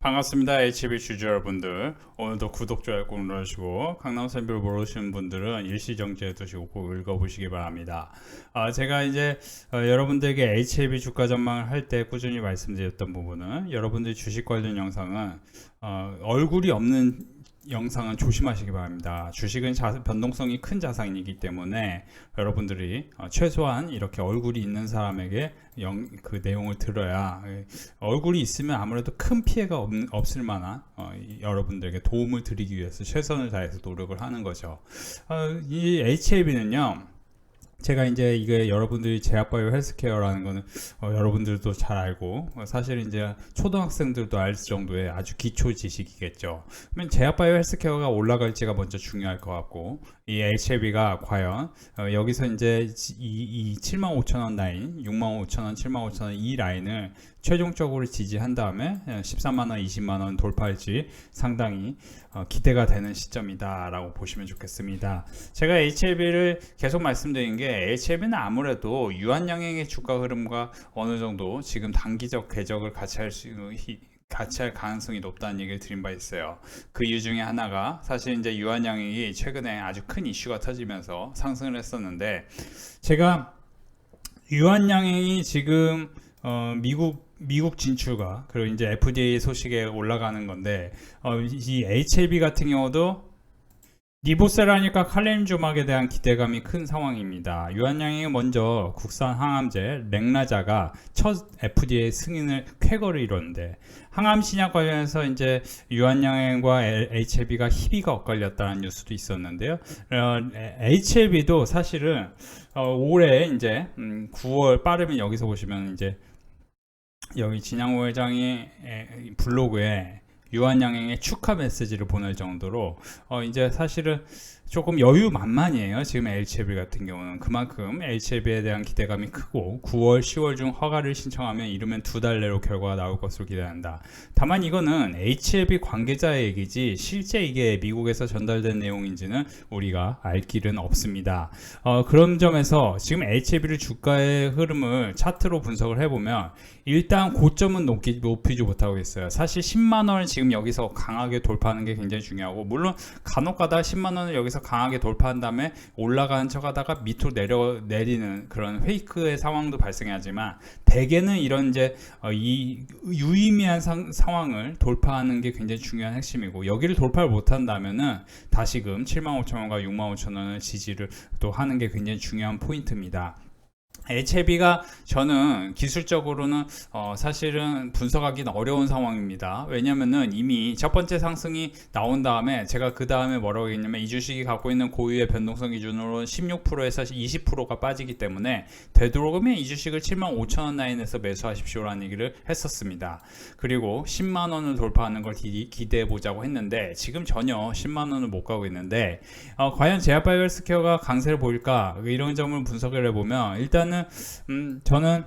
반갑습니다. HB 주주 여러분들. 오늘도 구독, 좋아요 꼭 눌러주시고, 강남선별 모르시는 분들은 일시정지해 두시고 꼭 읽어보시기 바랍니다. 아, 제가 이제 어, 여러분들에게 HB 주가 전망을 할 때 꾸준히 말씀드렸던 부분은 여러분들 주식 관련 영상은 어, 얼굴이 없는 영상은 조심하시기 바랍니다. 주식은 자- 변동성이 큰 자산이기 때문에 여러분들이 어, 최소한 이렇게 얼굴이 있는 사람에게 영, 그 내용을 들어야 예, 얼굴이 있으면 아무래도 큰 피해가 없, 없을 만한 어, 이- 여러분들에게 도움을 드리기 위해서 최선을 다해서 노력을 하는 거죠. 어, 이 HAB는요. 제가 이제 이게 여러분들이 제약바이오 헬스케어라는 거는 어, 여러분들도 잘 알고 어, 사실 이제 초등학생들도 알 정도의 아주 기초 지식이겠죠. 그러면 제약바이오 헬스케어가 올라갈지가 먼저 중요할 것 같고 이 HLB가 과연 어, 여기서 이제 이, 이 7만 5천 원 라인, 6만 5천 원, 7만 5천 원 이 라인을 최종적으로 지지한 다음에 13만 원, 20만 원 돌파할지 상당히 어, 기대가 되는 시점이다라고 보시면 좋겠습니다. 제가 HLB를 계속 말씀드린 게 HLB는 아무래도 유한양행의 주가 흐름과 어느 정도 지금 단기적 궤적을 같이 할 수, 같이 할 가능성이 높다는 얘기를 드린 바 있어요. 그 이유 중에 하나가 사실 이제 유한양행이 최근에 아주 큰 이슈가 터지면서 상승을 했었는데 제가 유한양행이 지금 어, 미국 미국 진출과 그리고 이제 FDA 소식에 올라가는 건데 어, 이 HLB 같은 경우도 리보세라니까 칼렌주막에 대한 기대감이 큰 상황입니다. 유한양행이 먼저 국산 항암제 렉나자가 첫 FDA 승인을 쾌거를 이뤘는데 항암 신약 관련해서 이제 유한양행과 HLB가 희비가 엇갈렸다는 뉴스도 있었는데요. 어, HLB도 사실은 어, 올해 이제 음, 9월 빠르면 여기서 보시면 이제 여기 진양호 회장이 에, 블로그에 유한양행의 축하 메시지를 보낼 정도로 어 이제 사실은 조금 여유 만만이에요. 지금 HLB 같은 경우는 그만큼 HLB에 대한 기대감이 크고 9월, 10월 중 허가를 신청하면 이르면 두 달 내로 결과가 나올 것으로 기대한다. 다만 이거는 HLB 관계자의 얘기지 실제 이게 미국에서 전달된 내용인지는 우리가 알 길은 없습니다. 어, 그런 점에서 지금 HLB를 주가의 흐름을 차트로 분석을 해보면 일단 고점은 높기, 높이지 못하고 있어요. 사실 10만 원을 지금 여기서 강하게 돌파하는 게 굉장히 중요하고 물론 간혹가다 10만 원을 여기서 강하게 돌파한 다음에 올라가는 척하다가 밑으로 내려 내리는 그런 페이크의 상황도 발생하지만 대개는 이런 이제 어, 이 유의미한 상, 상황을 돌파하는 게 굉장히 중요한 핵심이고 여기를 돌파를 못한다면은 다시금 7만 5천 원과 6만 5천 원을 지지를 또 하는 게 굉장히 중요한 포인트입니다. HLB가 저는 기술적으로는 어 사실은 분석하기는 어려운 상황입니다. 왜냐면은 이미 첫 번째 상승이 나온 다음에 제가 그 다음에 뭐라고 했냐면 이 주식이 갖고 있는 고유의 변동성 기준으로 16%에서 20%가 빠지기 때문에 되도록이면 이 주식을 7만 5천 원 라인에서 매수하십시오라는 얘기를 했었습니다. 그리고 10만 원을 돌파하는 걸 기, 대해 보자고 했는데 지금 전혀 10만 원을 못 가고 있는데 어, 과연 제약바이오헬스케어가 강세를 보일까 이런 점을 분석을 해보면 일단은 음, 저는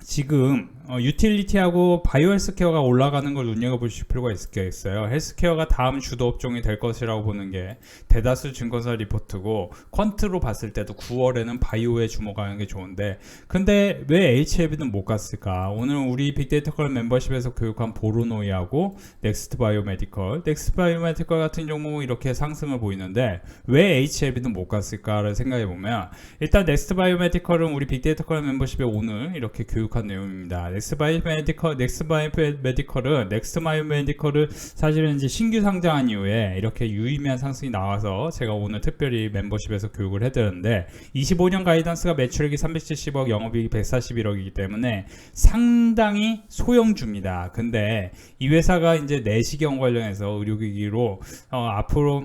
지금 어, 유틸리티하고 바이오 헬스케어가 올라가는 걸 눈여겨보실 필요가 있겠어요. 헬스케어가 다음 주도 업종이 될 것이라고 보는 게 대다수 증권사 리포트고 퀀트로 봤을 때도 9월에는 바이오에 주목하는 게 좋은데 근데 왜 HLB는 못 갔을까? 오늘 우리 빅데이터 클럽 멤버십에서 교육한 보로노이하고 넥스트 바이오 메디컬, 넥스트 바이오 메디컬 같은 종목은 이렇게 상승을 보이는데 왜 HLB는 못 갔을까를 생각해 보면 일단 넥스트 바이오 메디컬은 우리 빅데이터 클럽 멤버십에 오늘 이렇게 교육 한 내용입니다. 넥스트 바이오메디컬, 넥스트 바이오메디컬은 넥스트 바이오메디컬을 사실은 이제 신규 상장한 이후에 이렇게 유의미한 상승이 나와서 제가 오늘 특별히 멤버십에서 교육을 해드렸는데 25년 가이던스가 매출액이 370억, 영업이익이 141억이기 때문에 상당히 소형주입니다. 근데 이 회사가 이제 내시경 관련해서 의료기기로 어, 앞으로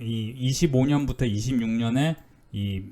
이 25년부터 26년에 이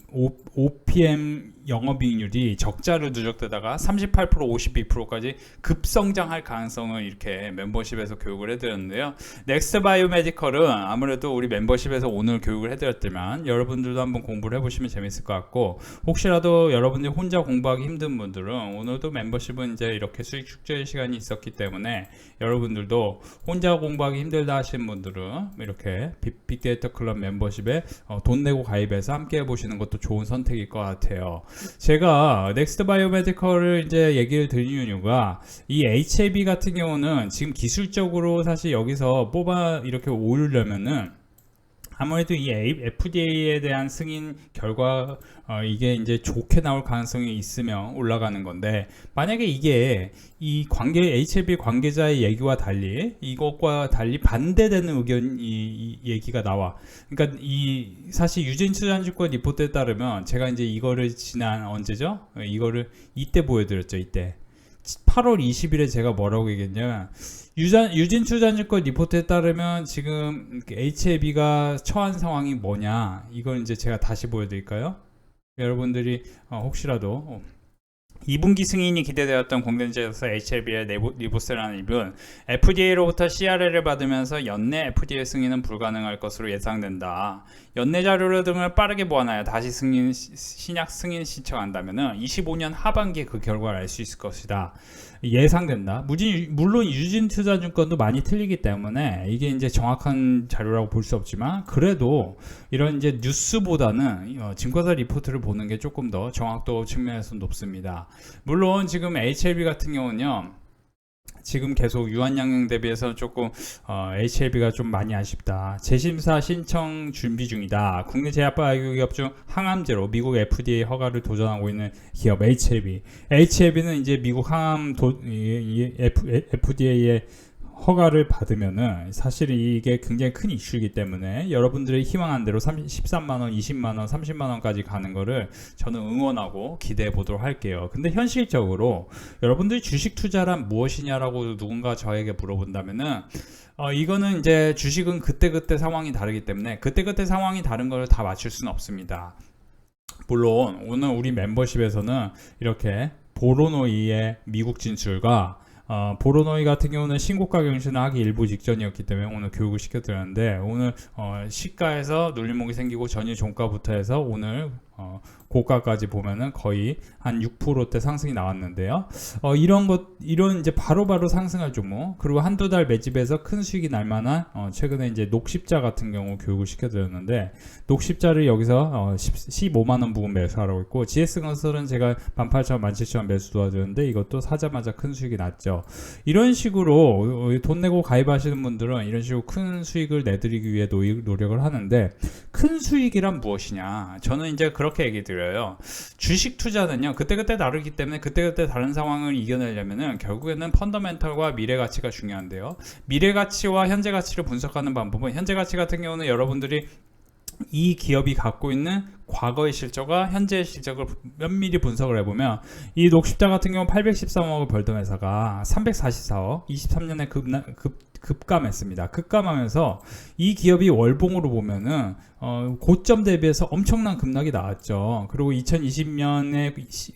OPM 영업이익률이 적자로 누적되다가 38% 52%까지 급성장할 가능성을 이렇게 멤버십에서 교육을 해드렸는데요. 넥스트 바이오메디컬은 아무래도 우리 멤버십에서 오늘 교육을 해드렸지만 여러분들도 한번 공부를 해보시면 재밌을 것 같고 혹시라도 여러분들이 혼자 공부하기 힘든 분들은 오늘도 멤버십은 이제 이렇게 수익 축제 시간이 있었기 때문에 여러분들도 혼자 공부하기 힘들다 하시는 분들은 이렇게 빅- 빅데이터 클럽 멤버십에 어, 돈 내고 가입해서 함께 보시는 것도 좋은 선택일 것 같아요. 제가 넥스트 바이오메디컬을 이제 얘기를 드리는 이유가 이 HAB 같은 경우는 지금 기술적으로 사실 여기서 뽑아 이렇게 오르려면은 아무래도 이 FDA에 대한 승인 결과 어, 이게 이제 좋게 나올 가능성이 있으면 올라가는 건데 만약에 이게 이 관계 HLB 관계자의 얘기와 달리 이것과 달리 반대되는 의견 이, 이 얘기가 나와. 그러니까 이 사실 유진 투자증권 리포트에 따르면 제가 이제 이거를 지난 언제죠? 어, 이거를 이때 보여드렸죠 이때. 8월 20일에 제가 뭐라고 얘기했냐면 유전, 유진투자증권 리포트에 따르면 지금 HAB가 처한 상황이 뭐냐 이걸 이제 제가 다시 보여드릴까요? 여러분들이 어, 혹시라도 어, 2분기 승인이 기대되었던 공den제에서 HLB의 리보스라는 입은 FDA로부터 CRL을 받으면서 연내 FDA 승인은 불가능할 것으로 예상된다. 연내 자료 등을 빠르게 보완하여 다시 승인 신약 승인 신청한다면 25년 하반기에 그 결과를 알 수 있을 것이다. 예상된다. 무진, 물론 유진 투자 증권도 많이 틀리기 때문에 이게 이제 정확한 자료라고 볼 수 없지만 그래도 이런 이제 뉴스보다는 어, 증권사 리포트를 보는 게 조금 더 정확도 측면에서 높습니다. 물론 지금 HLB 같은 경우는요. 지금 계속 유한양행 대비해서 조금 어, HLB가 좀 많이 아쉽다. 재심사 신청 준비 중이다. 국내 제약바이오 기업 중 항암제로 미국 FDA 허가를 도전하고 있는 기업 HLB. HLB는 이제 미국 항암 도, 이, 이 FDA의 허가를 받으면은 사실 이게 굉장히 큰 이슈이기 때문에 여러분들의 희망한 대로 13만 원, 20만 원, 30만 원까지 가는 거를 저는 응원하고 기대해 보도록 할게요. 근데 현실적으로 여러분들이 주식 투자란 무엇이냐라고 누군가 저에게 물어본다면은 어, 이거는 이제 주식은 그때그때 상황이 다르기 때문에 그때그때 상황이 다른 걸 다 맞출 수는 없습니다. 물론 오늘 우리 멤버십에서는 이렇게 보로노이의 미국 진출과 어, 보로노이 같은 경우는 신고가 경신을 하기 일부 직전이었기 때문에 오늘 교육을 시켜드렸는데 오늘 어, 시가에서 눌림목이 생기고 전일 종가부터 해서 오늘 어, 고가까지 보면은 거의 한 6%대 상승이 나왔는데요. 어, 이런 것, 이런 이제 바로 바로 상승할 종목, 그리고 한두 달 매집에서 큰 수익이 날 만한, 어, 최근에 이제 녹십자 같은 경우 교육을 시켜드렸는데, 녹십자를 여기서 어, 10, 15만원 부분 매수하라고 했고, GS건설은 제가 18,000원, 17,000원 매수 도와주는데, 이것도 사자마자 큰 수익이 났죠. 이런 식으로 어, 돈 내고 가입하시는 분들은 이런 식으로 큰 수익을 내드리기 위해 노력을 하는데, 큰 수익이란 무엇이냐? 저는 이제 그런 그렇게 얘기 드려요. 주식 투자는요, 그때그때 다르기 때문에 그때그때 다른 상황을 이겨내려면은 결국에는 펀더멘털과 미래 가치가 중요한데요. 미래 가치와 현재 가치를 분석하는 방법은 현재 가치 같은 경우는 여러분들이 이 기업이 갖고 있는 과거의 실적과 현재의 실적을 면밀히 분석을 해보면 이 녹십자 같은 경우 813억을 벌던 회사가 344억 23년에 급나, 급, 급감했습니다. 급감하면서 이 기업이 월봉으로 보면은 어, 고점 대비해서 엄청난 급락이 나왔죠. 그리고 2020년에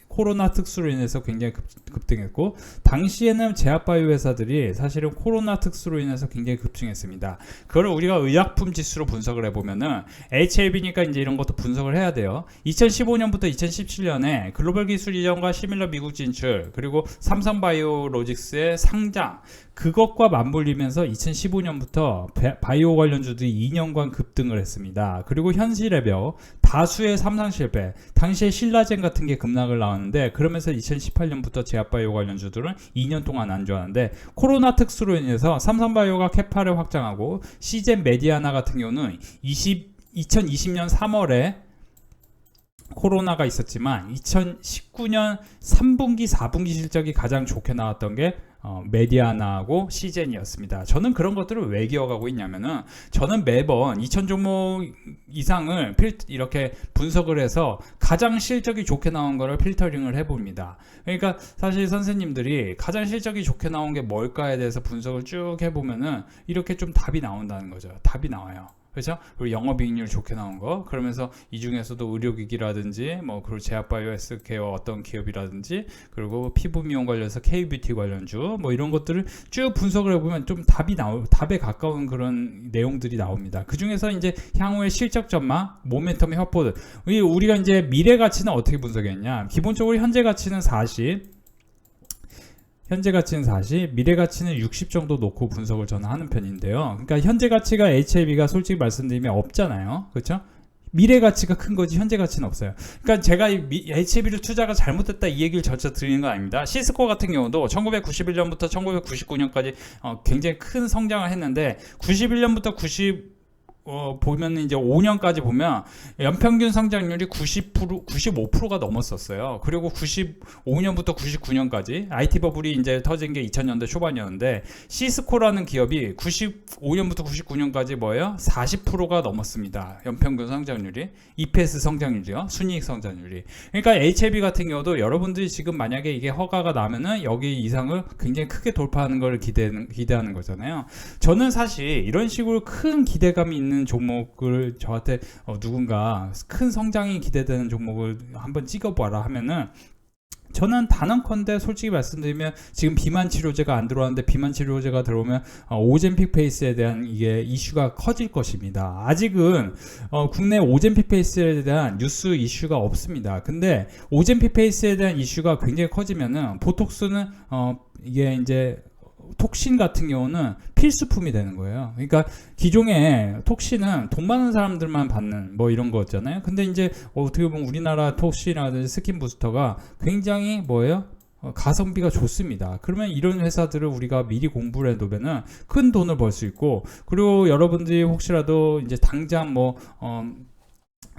코로나 특수로 인해서 굉장히 급, 급등했고 당시에는 제약바이오 회사들이 사실은 코로나 특수로 인해서 굉장히 급등했습니다. 그걸 우리가 의약품 지수로 분석을 해보면은 HLB니까 이제 이런 것도 분석을 해야 돼요. 2015년부터 2017년에 글로벌 기술 이전과 시밀러 미국 진출 그리고 삼성바이오로직스의 상장 그것과 맞물리면서 2015년부터 바이오 관련주들이 2년간 급등을 했습니다. 그리고 현실의 벽, 다수의 삼상 실패, 당시에 신라젠 같은 게 급락을 나왔는데 그러면서 2018년부터 제약바이오 관련 주들은 2년 동안 안 좋았는데 코로나 특수로 인해서 삼성바이오가 캐파를 확장하고 시젠 메디아나 같은 경우는 20, 2020년 3월에 코로나가 있었지만 2019년 3분기, 4분기 실적이 가장 좋게 나왔던 게 어, 메디아나하고 시젠이었습니다. 저는 그런 것들을 왜 기억하고 있냐면은 저는 매번 2천 종목 이상을 필, 이렇게 분석을 해서 가장 실적이 좋게 나온 거를 필터링을 해봅니다. 그러니까 사실 선생님들이 가장 실적이 좋게 나온 게 뭘까에 대해서 분석을 쭉 해보면은 이렇게 좀 답이 나온다는 거죠. 답이 나와요. 그렇죠? 그리고 영업이익률 좋게 나온 거 그러면서 이 중에서도 의료기기라든지 뭐 그리고 제약바이오 헬스케어 어떤 기업이라든지 그리고 피부 미용 관련해서 K뷰티 관련주 뭐 이런 것들을 쭉 분석을 해보면 좀 답이 나오 답에 가까운 그런 내용들이 나옵니다. 그 중에서 이제 향후의 실적 전망, 모멘텀의 확보들 우리가 이제 미래 가치는 어떻게 분석했냐? 기본적으로 현재 가치는 40 현재 가치는 40, 미래 가치는 60 정도 놓고 분석을 저는 하는 편인데요. 그러니까 현재 가치가 HAB가 솔직히 말씀드리면 없잖아요. 그렇죠? 미래 가치가 큰 거지 현재 가치는 없어요. 그러니까 제가 이 미- HB를 투자가 잘못됐다 이 얘기를 전체 드리는 건 아닙니다. 시스코 같은 경우도 1991년부터 1999년까지 어, 굉장히 큰 성장을 했는데 91년부터 90 어, 보면 이제 5년까지 보면 연평균 성장률이 90% 95%가 넘었었어요. 그리고 95년부터 99년까지 IT 버블이 이제 터진 게 2000년대 초반이었는데 시스코라는 기업이 95년부터 99년까지 뭐예요? 40%가 넘었습니다. 연평균 성장률이 EPS 성장률이요. 순이익 성장률이. 그러니까 HLB 같은 경우도 여러분들이 지금 만약에 이게 허가가 나면은 여기 이상을 굉장히 크게 돌파하는 걸 기대는 기대하는 거잖아요. 저는 사실 이런 식으로 큰 기대감이 있는 종목을 저한테 어, 누군가 큰 성장이 기대되는 종목을 한번 찍어봐라 하면은 저는 단언컨대 솔직히 말씀드리면 지금 비만 치료제가 안 들어왔는데 비만 치료제가 들어오면 어, 오젠픽 페이스에 대한 이게 이슈가 커질 것입니다. 아직은 어, 국내 오젠픽 페이스에 대한 뉴스 이슈가 없습니다. 근데 오젠픽 페이스에 대한 이슈가 굉장히 커지면은 보톡스는 어, 이게 이제 톡신 같은 경우는 필수품이 되는 거예요. 그러니까 기존에 톡신은 돈 많은 사람들만 받는 뭐 이런 거였잖아요. 근데 이제 어떻게 보면 우리나라 톡신이라든지 스킨 부스터가 굉장히 뭐예요? 어, 가성비가 좋습니다. 그러면 이런 회사들을 우리가 미리 공부를 해두면은 큰 돈을 벌 수 있고 그리고 여러분들이 혹시라도 이제 당장 뭐 어,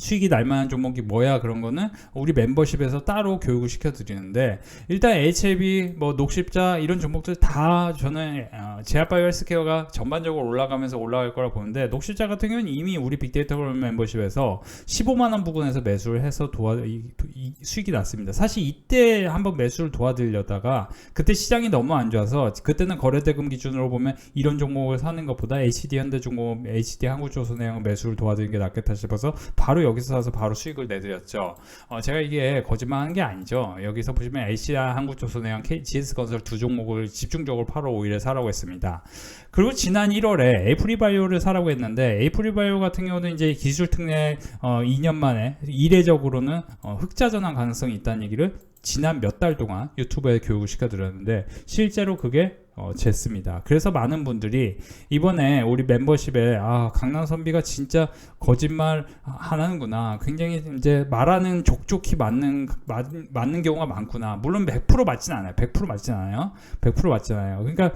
수익이 날 만한 종목이 뭐야 그런 거는 우리 멤버십에서 따로 교육을 시켜 드리는데 일단 HLB 뭐 녹십자 이런 종목들 다 저는 어, 제아바이오 헬스케어가 전반적으로 올라가면서 올라갈 거라 보는데 녹십자 같은 경우는 이미 우리 빅데이터 그룹 멤버십에서 15만 원 부근에서 매수를 해서 도와 이, 이 수익이 났습니다. 사실 이때 한번 매수를 도와드리려다가 그때 시장이 너무 안 좋아서 그때는 거래대금 기준으로 보면 이런 종목을 사는 것보다 HD 현대중공업, HD 한국조선해양 매수를 도와드리는 게 낫겠다 싶어서 바로 여기서 사서 바로 수익을 내드렸죠. 어, 제가 이게 거짓말한 게 아니죠. 여기서 보시면 HDI 한국조선해양, GS건설 두 종목을 집중적으로 8월 5일에 사라고 했습니다. 그리고 지난 1월에 에이프리바이오를 사라고 했는데 에이프리바이오 같은 경우는 이제 기술 특례 어, 2년 만에 이례적으로는 어, 흑자 전환 가능성이 있다는 얘기를 지난 몇 달 동안 유튜브에 교육을 시켜드렸는데 실제로 그게 어, 쟀습니다. 그래서 많은 분들이 이번에 우리 멤버십에 아 강남 선비가 진짜 거짓말 하는구나. 굉장히 이제 말하는 족족히 맞는 맞, 맞는 경우가 많구나. 물론 100% 맞진 않아요. 100% 맞진 않아요. 100% 맞진 않아요. 그러니까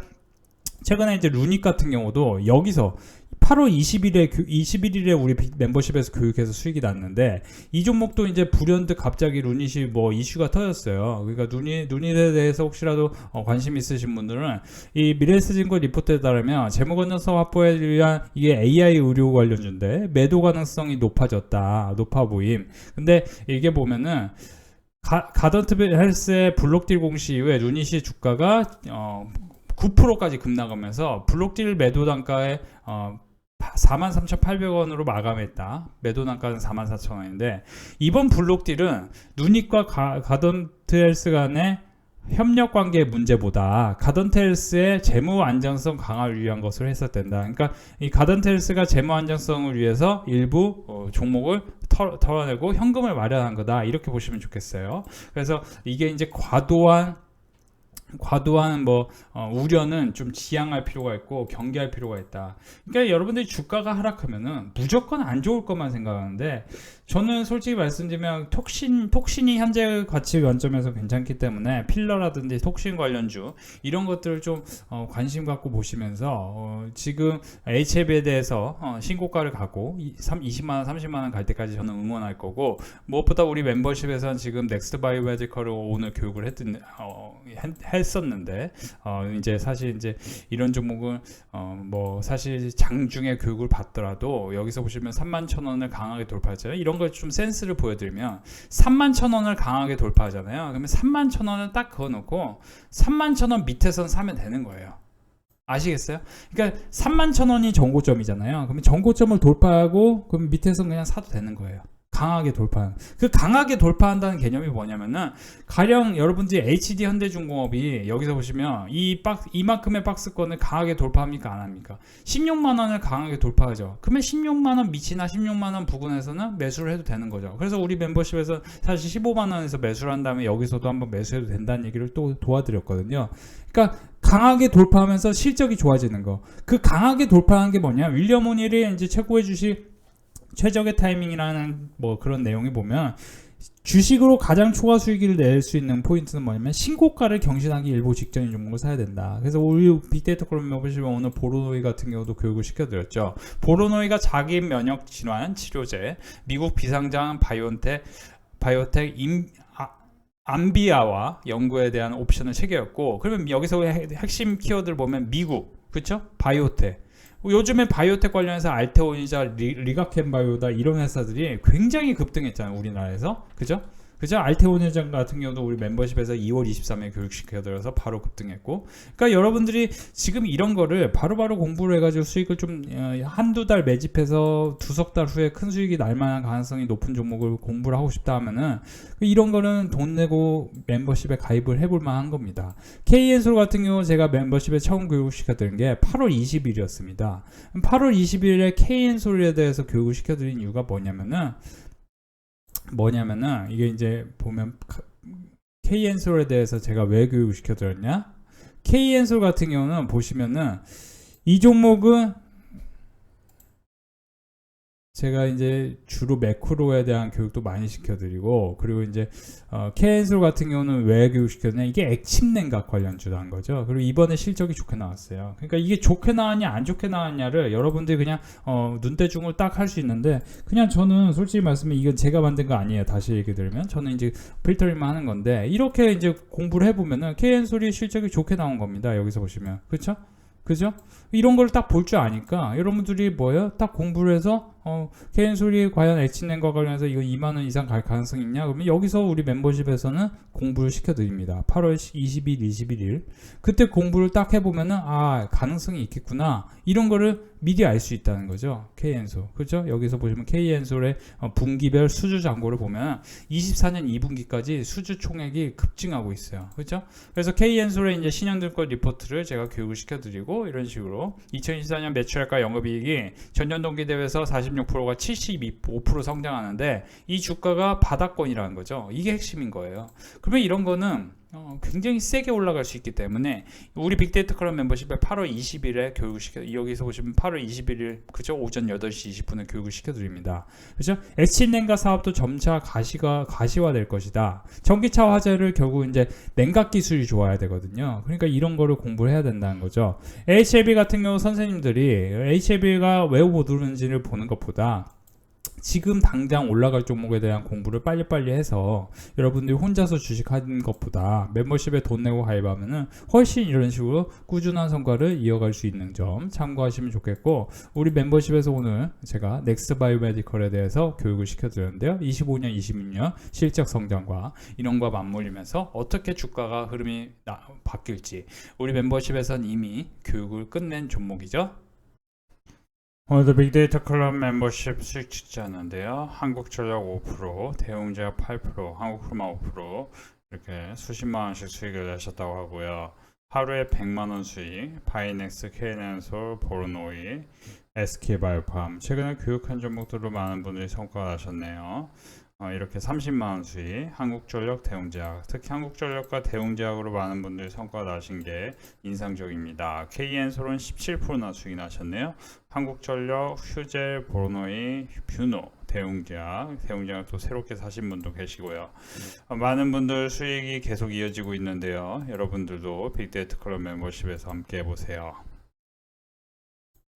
최근에 이제 루닉 같은 경우도 여기서 8월 20일에 21일에 우리 비- 멤버십에서 교육해서 수익이 났는데 이 종목도 이제 불현듯 갑자기 루닛이 뭐 이슈가 터졌어요. 그러니까 루닛 루닛에 대해서 혹시라도 어, 관심 있으신 분들은 이 미래에스증권 리포트에 따르면 재무 건전성 확보에 위한 이게 AI 의료 관련주인데 매도 가능성이 높아졌다. 높아 보임. 근데 이게 보면은 가, 가던트 헬스의 블록딜 공시 이후에 루닛이 주가가 어 9%까지 급락하면서 블록딜 매도 단가에 어 43,800원으로 마감했다. 매도 단가는 44,000원인데 이번 블록딜은 누닉과 가, 가던트 헬스 간의 협력 관계의 문제보다 가던트 헬스의 재무 안정성 강화를 위한 것을 했었된다. 그러니까 이 가던트 헬스가 재무 안정성을 위해서 일부 어, 종목을 털, 털어내고 현금을 마련한 거다. 이렇게 보시면 좋겠어요. 그래서 이게 이제 과도한 과도한 뭐 어, 우려는 좀 지양할 필요가 있고 경계할 필요가 있다. 그러니까 여러분들이 주가가 하락하면은 무조건 안 좋을 것만 생각하는데 저는 솔직히 말씀드리면 톡신 톡신이 현재 가치 관점에서 괜찮기 때문에 필러라든지 톡신 관련주 이런 것들을 좀 어, 관심 갖고 보시면서 어, 지금 HLB에 대해서 어, 신고가를 가고 이, 3, 20만 원, 30만 원 갈 때까지 저는 응원할 거고 무엇보다 우리 멤버십에서는 지금 넥스트 바이오메디컬을 오늘 교육을 어, 했, 했었는데 어, 이제 사실 이제 이런 종목은 어, 뭐 사실 장중에 교육을 받더라도 여기서 보시면 3만 천 원을 강하게 돌파했잖아요. 이런 걸 좀 센스를 보여드리면 3만 천 원을 강하게 돌파하잖아요. 그러면 3만 천 원을 딱 그어놓고 3만 천 원 밑에선 사면 되는 거예요. 아시겠어요? 그러니까 3만 천 원이 정고점이잖아요. 그러면 정고점을 돌파하고 그럼 밑에서 그냥 사도 되는 거예요. 강하게 돌파한. 그 강하게 돌파한다는 개념이 뭐냐면은 가령 여러분들이 HD 현대중공업이 여기서 보시면 이 박, 이만큼의 박스권을 강하게 돌파합니까 안 합니까? 16만 원을 강하게 돌파하죠. 그러면 16만 원 밑이나 16만 원 부근에서는 매수를 해도 되는 거죠. 그래서 우리 멤버십에서 사실 15만 원에서 매수를 한 다음에 여기서도 한번 매수해도 된다는 얘기를 또 도와드렸거든요. 그러니까 강하게 돌파하면서 실적이 좋아지는 거. 그 강하게 돌파한 게 뭐냐? 윌리엄 오닐이 이제 최고의 주식 최적의 타이밍이라는 뭐 그런 내용이 보면 주식으로 가장 초과 수익을 낼 수 있는 포인트는 뭐냐면 신고가를 경신하기 일보 직전인 종목을 사야 된다. 그래서 우리 빅데이터 클럽 보시면 오늘 보로노이 같은 경우도 교육을 시켜드렸죠. 보로노이가 자기 면역 질환 치료제, 미국 비상장 바이온텍 바이오텍 임, 아, 암비아와 연구에 대한 옵션을 체계였고 그러면 여기서 핵- 핵심 키워드를 보면 미국 그쵸? 바이오텍 요즘에 바이오텍 관련해서 알테온이자 리, 리가켄 바이오다 이런 회사들이 굉장히 급등했잖아요 우리나라에서 그죠? 그죠? 알테온 회장 같은 경우도 우리 멤버십에서 2월 23일 교육시켜드려서 바로 급등했고 그러니까 여러분들이 지금 이런 거를 바로바로 공부를 해가지고 수익을 좀 어, 한두 달 매집해서 두석 달 후에 큰 수익이 날 만한 가능성이 높은 종목을 공부를 하고 싶다 하면은 이런 거는 돈 내고 멤버십에 가입을 해볼 만한 겁니다. KN솔 같은 경우 제가 멤버십에 처음 교육을 시켜드린 게 8월 20일이었습니다. 8월 20일에 KN솔에 대해서 교육을 시켜드린 이유가 뭐냐면은 뭐냐면은 이게 이제 보면 KN솔에 대해서 제가 왜 교육을 시켜드렸냐? KN솔 같은 경우는 보시면은 이 종목은 제가 이제 주로 매크로에 대한 교육도 많이 시켜드리고 그리고 이제 어, 케인솔 같은 경우는 왜 교육시켰냐? 이게 액침 냉각 관련주도 한 거죠. 그리고 이번에 실적이 좋게 나왔어요. 그러니까 이게 좋게 나왔냐 안 좋게 나왔냐를 여러분들이 그냥 어, 눈대중을 딱 할 수 있는데 그냥 저는 솔직히 말씀해 이건 제가 만든 거 아니에요. 다시 얘기 드리면. 저는 이제 필터링만 하는 건데 이렇게 이제 공부를 해보면은 케인솔이 실적이 좋게 나온 겁니다. 여기서 보시면. 그렇죠 그죠? 이런 걸 딱 볼 줄 아니까 여러분들이 뭐예요? 딱 공부를 해서 어, 소리 과연 엑치낸과 관련해서 이거 2만 원 이상 갈 가능성이 있냐? 그러면 여기서 우리 멤버십에서는 공부를 시켜드립니다. 8월 20일, 21일 그때 공부를 딱 해보면은 아 가능성이 있겠구나 이런 거를 미리 알 수 있다는 거죠. KN소 그죠? 여기서 보시면 KN소의 어, 분기별 수주 잔고를 보면 24년 2분기까지 수주 총액이 급증하고 있어요. 그죠? 그래서 KN솔의 이제 신용등권 리포트를 제가 교육을 시켜드리고 이런 식으로 2024년 매출액과 영업이익이 전년 동기 대비해서 46%가 75% 성장하는데 이 주가가 바닥권이라는 거죠. 이게 핵심인 거예요. 그러면 이런 거는 어, 굉장히 세게 올라갈 수 있기 때문에 우리 빅데이터 클럽 멤버십에 8월 20일에 교육을 시켜 여기서 보시면 8월 21일 그죠 오전 8시 20분에 교육을 시켜드립니다. 그죠? 에치냉가 사업도 점차 가시가 가시화될 것이다. 전기차 화재를 결국 이제 냉각 기술이 좋아야 되거든요. 그러니까 이런 거를 공부를 해야 된다는 거죠. HLB 같은 경우 선생님들이 HLB가 왜 오르는지를 보는 것보다 지금 당장 올라갈 종목에 대한 공부를 빨리빨리 해서 여러분들이 혼자서 주식하는 것보다 멤버십에 돈 내고 가입하면은 훨씬 이런 식으로 꾸준한 성과를 이어갈 수 있는 점 참고하시면 좋겠고 우리 멤버십에서 오늘 제가 넥스트 바이오메디컬에 대해서 교육을 시켜드렸는데요. 25년 26년 실적 성장과 이런 거 맞물리면서 어떻게 주가가 흐름이 나- 바뀔지 우리 멤버십에선 이미 교육을 끝낸 종목이죠 오늘도 빅데이터 클럽 멤버십 수익 축제였는데요. 한국전력 5%, 대웅제약 8%, 한국크로마 5% 이렇게 수십만 원씩 수익을 내셨다고 하고요. 하루에 100만 원 수익, 바이넥스, KN솔, 보르노이, SK바이오팜 최근에 교육한 종목들로 많은 분들이 성과가 나셨네요. 어, 이렇게 30만 원 수익, 한국전력, 대웅제약 특히 한국전력과 대웅제약으로 많은 분들이 성과가 나신 게 인상적입니다. KN솔은 17%나 수익이 나셨네요. 한국전력, 휴재, 보노이, 뷰노, 대웅제약, 대웅제약 또 새롭게 사신 분도 계시고요. 어, 많은 분들 수익이 계속 이어지고 있는데요. 여러분들도 빅데이터 클럽 멤버십에서 함께 해보세요.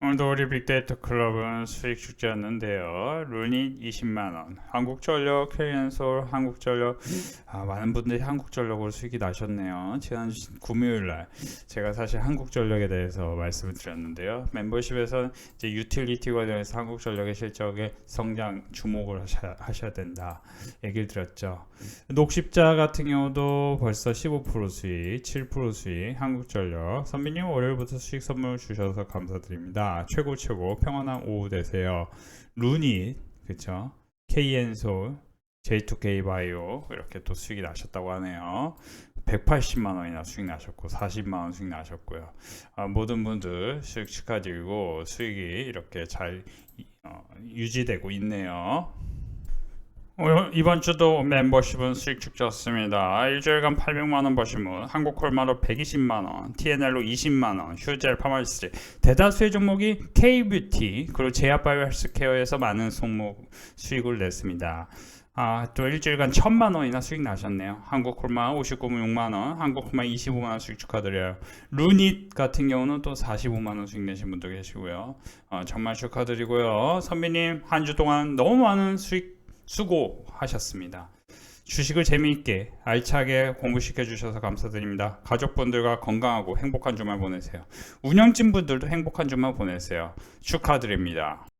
오늘도 우리 빅데이터 클럽은 수익 축제였는데요. 룬이 20만원, 한국전력, KN솔, 한국전력 아, 많은 분들이 한국전력으로 수익이 나셨네요. 지난 금요일날 제가 사실 한국전력에 대해서 말씀을 드렸는데요. 멤버십에서 이제 유틸리티 관련해서 한국전력의 실적에 성장 주목을 하셔야 된다 얘기를 드렸죠. 녹십자 같은 경우도 벌써 15% 수익, 7% 수익, 한국전력 선배님 월요일부터 수익 선물 주셔서 감사드립니다. 최고 최고 평안한 오후 되세요. 루닛 그쵸? KN솔 J2K 바이오 이렇게 또 수익이 나셨다고 하네요. 180만 원이나 수익 나셨고 40만 원 수익 나셨고요. 아, 모든 분들 수익 축하드리고 수익이 이렇게 잘 이- 어, 유지되고 있네요. 어, 이번 주도 멤버십은 수익 축적했습니다. 일주일간 800만 원 버신 분, 한국콜마로 120만 원, TNL로 20만 원, 휴젤 파마리스 대다수의 종목이 K뷰티 그리고 제약바이오 헬스케어에서 많은 종목 수익을 냈습니다. 아, 또 일주일간 1000만 원이나 수익 나셨네요. 한국 콜마 59만 6만 원, 한국 콜마 25만 원 수익 축하드려요. 루닛 같은 경우는 또 45만 원 수익 내신 분도 계시고요. 어, 정말 축하드리고요. 선배님 한 주 동안 너무 많은 수익 수고하셨습니다. 주식을 재미있게 알차게 공부시켜 주셔서 감사드립니다. 가족분들과 건강하고 행복한 주말 보내세요. 운영진 분들도 행복한 주말 보내세요. 축하드립니다.